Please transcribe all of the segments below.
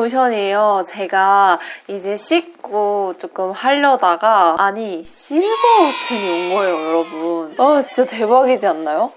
오션이에요. 제가 이제 씻고 조금 하려다가 아니 실버 버튼이 온 거예요, 여러분. 아 진짜 대박이지 않나요?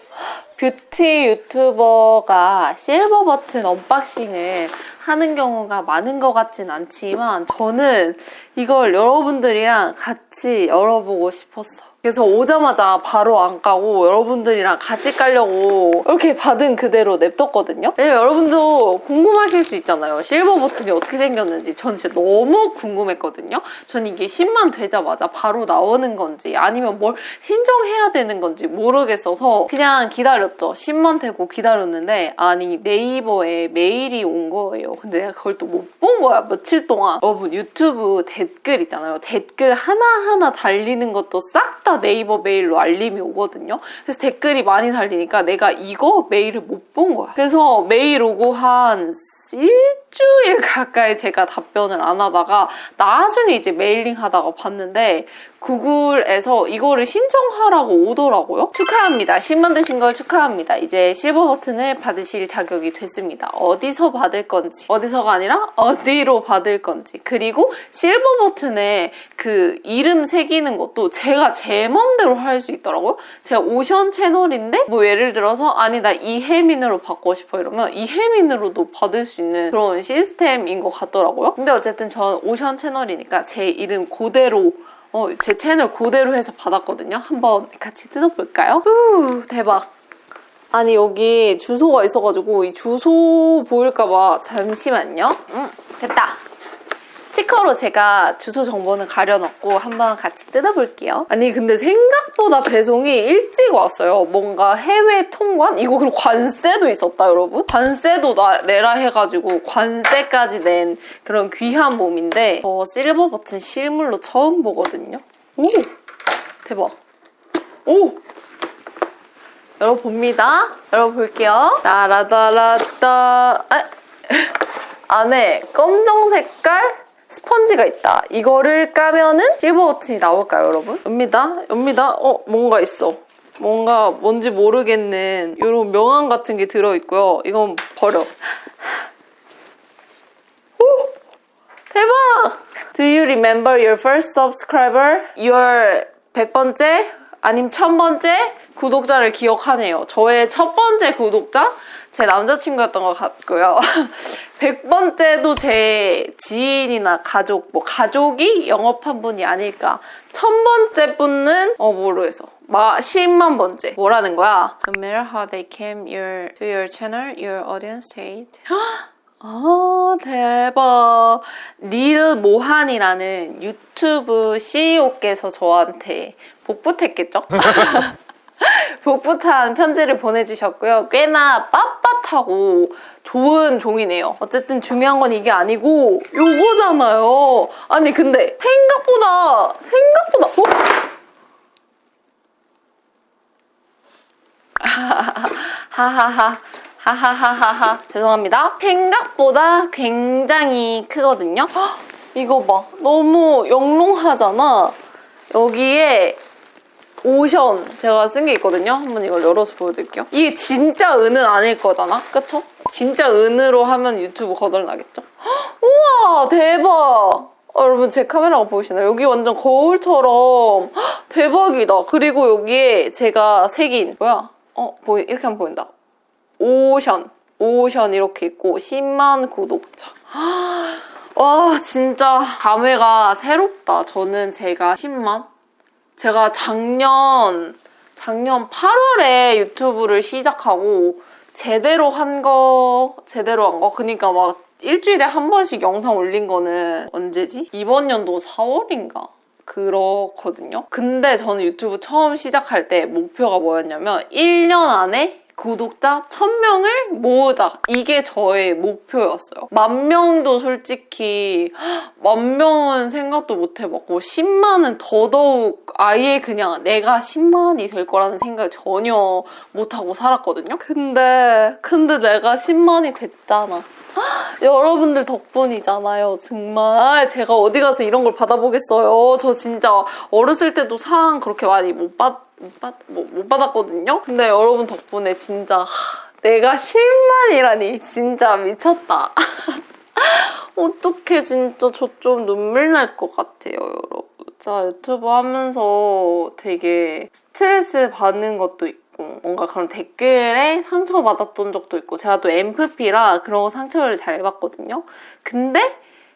뷰티 유튜버가 실버 버튼 언박싱을 하는 경우가 많은 것 같진 않지만 저는 이걸 여러분들이랑 같이 열어보고 싶었어. 그래서 오자마자 바로 안 까고 여러분들이랑 같이 깔려고 이렇게 받은 그대로 냅뒀거든요. 여러분도 궁금하실 수 있잖아요. 실버 버튼이 어떻게 생겼는지 전 진짜 너무 궁금했거든요. 전 이게 10만 되자마자 바로 나오는 건지 아니면 뭘 신청해야 되는 건지 모르겠어서 그냥 기다렸죠. 10만 되고 기다렸는데 아니 네이버에 메일이 온 거예요. 근데 내가 그걸 또 못 본 거야 며칠 동안. 여러분 유튜브 댓글 있잖아요. 댓글 하나하나 달리는 것도 싹다 네이버 메일로 알림이 오거든요. 그래서 댓글이 많이 달리니까 내가 이거 메일을 못 본 거야. 그래서 메일 오고 한 일주일 가까이 제가 답변을 안 하다가 나중에 이제 메일링 하다가 봤는데 구글에서 이거를 신청하라고 오더라고요. 축하합니다. 10만 드신 걸 축하합니다. 이제 실버 버튼을 받으실 자격이 됐습니다. 어디서 받을 건지 어디서가 아니라 어디로 받을 건지 그리고 실버 버튼에 그 이름 새기는 것도 제가 제 맘대로 할 수 있더라고요. 제가 오션 채널인데 뭐 예를 들어서 아니 나 이혜민으로 바꾸고 싶어 이러면 이혜민으로도 받을 수 있는 그런 시스템인 것 같더라고요. 근데 어쨌든 전 오션 채널이니까 제 이름 그대로 어, 제 채널 그대로 해서 받았거든요. 한번 같이 뜯어볼까요? 후, 대박. 아니, 여기 주소가 있어가지고 이 주소 보일까봐 잠시만요. 응, 됐다. 스티커로 제가 주소 정보는 가려놓고 한번 같이 뜯어볼게요. 아니 근데 생각보다 배송이 일찍 왔어요. 뭔가 해외 통관? 이거 그리고 관세도 있었다 여러분. 관세도 나, 내라 해가지고 관세까지 낸 그런 귀한 몸인데 저 실버 버튼 실물로 처음 보거든요. 오! 대박. 오! 열어봅니다. 열어볼게요. 따라따라따. 아, 안에 검정 색깔 스펀지가 있다. 이거를 까면은 실버 버튼이 나올까요, 여러분? 엽니다. 엽니다. 어, 뭔가 있어. 뭔가 뭔지 모르겠는 이런 명함 같은 게 들어있고요. 이건 버려. 오! 대박! Do you remember your first subscriber? Your 100번째? 아님 1000번째? 구독자를 기억하네요. 저의 첫 번째 구독자? 제 남자친구였던 것 같고요. 100번째도 제 지인이나 가족, 뭐 가족이 영업한 분이 아닐까. 1000번째 분은 어 모르겠어. 마 10만 번째. 뭐라는 거야? No matter how they came your, to your channel, your audience stayed. 아 대박. 릴 모한이라는 유튜브 CEO께서 저한테 복붙했겠죠? 복붙한 편지를 보내주셨고요. 꽤나 빳빳하고 좋은 종이네요. 어쨌든 중요한 건 이게 아니고 요거잖아요. 아니 근데 생각보다 생각보다 어? 하하하 하하하하하 죄송합니다. 생각보다 굉장히 크거든요. 헉, 이거 봐. 너무 영롱하잖아. 여기에 오션 제가 쓴 게 있거든요. 한번 이걸 열어서 보여드릴게요. 이게 진짜 은은 아닐 거잖아. 그쵸? 진짜 은으로 하면 유튜브 거덜나겠죠? 헉, 우와 대박! 어, 여러분 제 카메라가 보이시나요? 여기 완전 거울처럼 헉, 대박이다. 그리고 여기에 제가 새긴 뭐야? 어 보이 이렇게 하면 보인다. 오션 오션 이렇게 있고 10만 구독자. 와 진짜 감회가 새롭다. 저는 제가 10만 제가 작년 작년 8월에 유튜브를 시작하고 제대로 한 거 제대로 한 거 그러니까 막 일주일에 한 번씩 영상 올린 거는 언제지? 이번 연도 4월인가? 그렇거든요. 근데 저는 유튜브 처음 시작할 때 목표가 뭐였냐면 1년 안에 구독자 1000명을 모으자. 이게 저의 목표였어요. 만 명도 솔직히 만 명은 생각도 못 해봤고 10만은 더더욱 아예 그냥 내가 10만이 될 거라는 생각을 전혀 못하고 살았거든요. 근데 근데 내가 10만이 됐잖아. 여러분들 덕분이잖아요. 정말 제가 어디 가서 이런 걸 받아보겠어요. 저 진짜 어렸을 때도 상 그렇게 많이 못 받, 못, 받, 뭐, 못 받았거든요. 근데 여러분 덕분에 진짜 하, 내가 10만이라니 진짜 미쳤다. 어떡해 진짜 저 좀 눈물 날 것 같아요 여러분. 자 유튜브 하면서 되게 스트레스 받는 것도 있고 뭔가 그런 댓글에 상처받았던 적도 있고 제가 또 MFP라 그런 거 상처를 잘 받거든요. 근데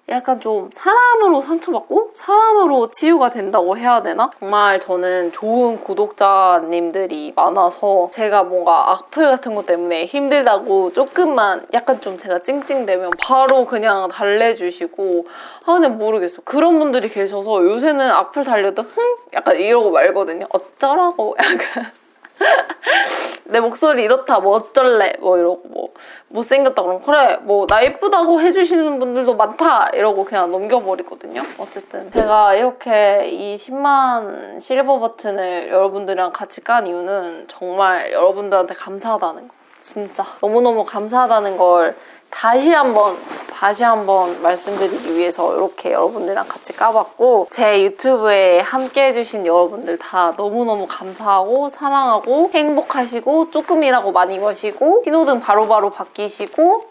약간 좀 사람으로 상처받고 사람으로 치유가 된다고 해야 되나? 정말 저는 좋은 구독자님들이 많아서 제가 뭔가 악플 같은 것 때문에 힘들다고 조금만 약간 좀 제가 찡찡대면 바로 그냥 달래주시고 아 근데 모르겠어. 그런 분들이 계셔서 요새는 악플 달려도 흥? 약간 이러고 말거든요. 어쩌라고? 약간 내 목소리 이렇다 뭐 어쩔래 뭐 이러고 뭐 못생겼다 그러면 그래 뭐 나 예쁘다고 해주시는 분들도 많다 이러고 그냥 넘겨버리거든요. 어쨌든 제가 이렇게 이 10만 실버 버튼을 여러분들이랑 같이 깐 이유는 정말 여러분들한테 감사하다는 거. 진짜 너무너무 감사하다는 걸 다시 한번 다시 한번 말씀드리기 위해서 이렇게 여러분들이랑 같이 까봤고 제 유튜브에 함께 해주신 여러분들 다 너무너무 감사하고 사랑하고 행복하시고 조금이라고 많이 버시고 신호등 바로바로 바뀌시고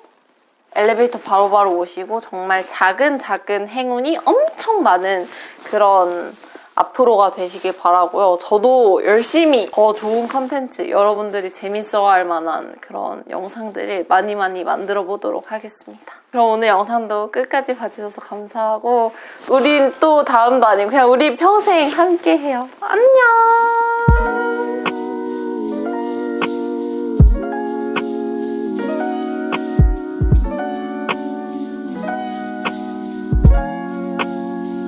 엘리베이터 바로 바로 오시고 정말 작은 작은 행운이 엄청 많은 그런 앞으로가 되시길 바라고요. 저도 열심히 더 좋은 컨텐츠 여러분들이 재밌어 할 만한 그런 영상들을 많이 많이 만들어 보도록 하겠습니다. 그럼 오늘 영상도 끝까지 봐주셔서 감사하고 우린 또 다음도 아니고 그냥 우리 평생 함께 해요. 안녕!